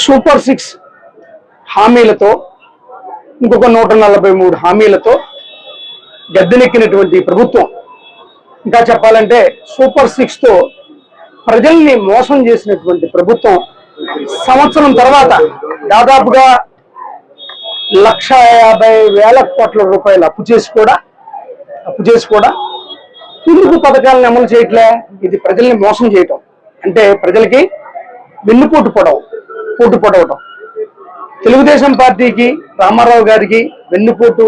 Super six హామీలతో ఇంకొక నూట నలభై మూడు హామీలతో గద్దెనెక్కినటువంటి ప్రభుత్వం. ఇంకా చెప్పాలంటే సూపర్ సిక్స్తో ప్రజల్ని మోసం చేసినటువంటి ప్రభుత్వం సంవత్సరం తర్వాత దాదాపుగా లక్ష యాభై వేల కోట్ల రూపాయలు అప్పు చేసి కూడా అప్పు చేసి కూడా ఎందుకు పథకాలను అమలు చేయట్లే. ఇది ప్రజల్ని మోసం చేయటం. అంటే ప్రజలకి వెన్నుపోటు పొడవు పోటు పొడవటం. తెలుగుదేశం పార్టీకి రామారావు గారికి వెన్నుపోటు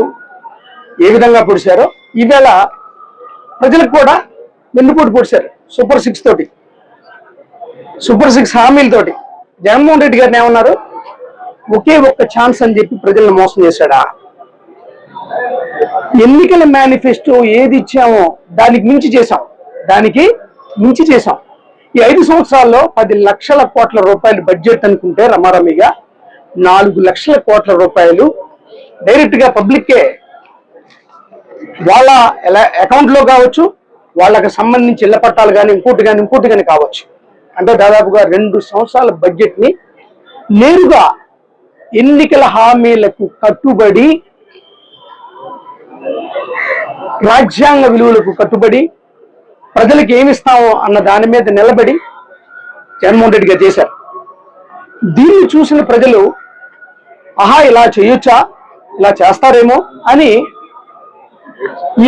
ఏ విధంగా పొడిచారో ఈవేళ ప్రజలకు కూడా వెన్నుపోటు పొడిచారు సూపర్ సిక్స్ తోటి. సూపర్ సిక్స్ హామీలతోటి. జగన్మోహన్ రెడ్డి గారిని ఏమన్నారు? ఒకే ఒక్క ఛాన్స్ అని చెప్పి ప్రజలను మోసం చేశాడా? ఎన్నికల మేనిఫెస్టో ఏది ఇచ్చామో దానికి మించి చేశాం. దానికి మించి చేశాం. ఈ ఐదు సంవత్సరాల్లో పది లక్షల కోట్ల రూపాయలు బడ్జెట్ అనుకుంటే రమారమిగా నాలుగు లక్షల కోట్ల రూపాయలు డైరెక్ట్గా పబ్లిక్కే వాళ్ళ ఎలా అకౌంట్లో కావచ్చు వాళ్ళకి సంబంధించి ఇళ్ళ పట్టాలు కానీ ఇంకోటి కానీ ఇంకోటి కానీ కావచ్చు. అంటే దాదాపుగా రెండు సంవత్సరాల బడ్జెట్ని నేరుగా ఎన్నికల హామీలకు కట్టుబడి రాజ్యాంగ విలువలకు కట్టుబడి ప్రజలకు ఏమిస్తామో అన్న దాని మీద నిలబడి జగన్మోహన్ రెడ్డి గారు చేశారు. దీన్ని చూసిన ప్రజలు ఆహా ఇలా చేయొచ్చా? ఇలా చేస్తారేమో? అని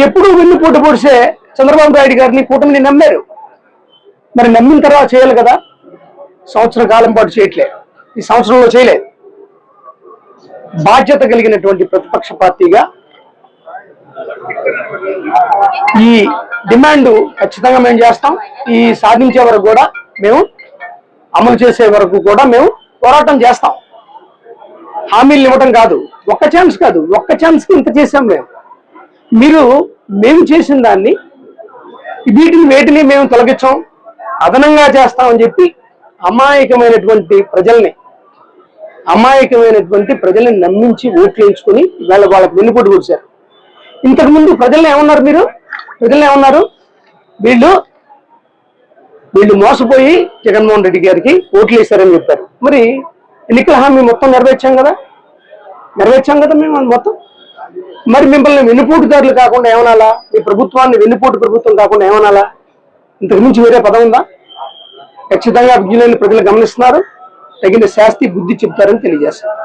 ఎప్పుడు పూట పొడిసే చంద్రబాబు నాయుడు గారిని కూటమిని నమ్మారు. మరి నమ్మిన తర్వాత చేయాలి కదా? సంవత్సర కాలం పాటు చేయట్లేదు ఈ సంవత్సరంలో చేయలేదు. బాధ్యత కలిగినటువంటి ప్రతిపక్ష పార్టీగా ఈ డిమాండ్ ఖచ్చితంగా మేము చేస్తాం. ఈ సాధించే వరకు కూడా మేము అమలు చేసే వరకు కూడా మేము పోరాటం చేస్తాం. హామీలు ఇవ్వడం కాదు. ఒక్క ఛాన్స్ కాదు. ఒక్క ఛాన్స్కి ఇంత చేసాం మేము. మీరు మేము చేసిన దాన్ని వీటిని వేటిని మేము తొలగించాం. అదనంగా చేస్తామని చెప్పి అమాయకమైనటువంటి ప్రజల్ని అమాయకమైనటువంటి ప్రజల్ని నమ్మించి ఓట్లు వేయించుకొని వాళ్ళ వాళ్ళకి వెన్నుపోటు కూర్చారు ఇంతకు ముందు ప్రజల్ని ఏమన్నారు మీరు? ప్రజల్ని ఏమన్నారు? వీళ్ళు వీళ్ళు మోసపోయి జగన్మోహన్ రెడ్డి గారికి ఓట్లు వేశారని చెప్పారు. మరి ఎన్నికల హామీ మొత్తం నెరవేర్చాం కదా? నెరవేర్చాం కదా మేము మొత్తం? మరి మిమ్మల్ని వెన్నుపోటుదారులు కాకుండా ఏమనాలా? మీ ప్రభుత్వాన్ని వెన్నుపోటు ప్రభుత్వం కాకుండా ఏమనాలా? ఇంతకు మించి వేరే పదం ఉందా? ఖచ్చితంగా విజ్ఞులైన ప్రజలు గమనిస్తున్నారు. తగిన శాస్తి బుద్ధి చెప్తారని తెలియజేస్తాను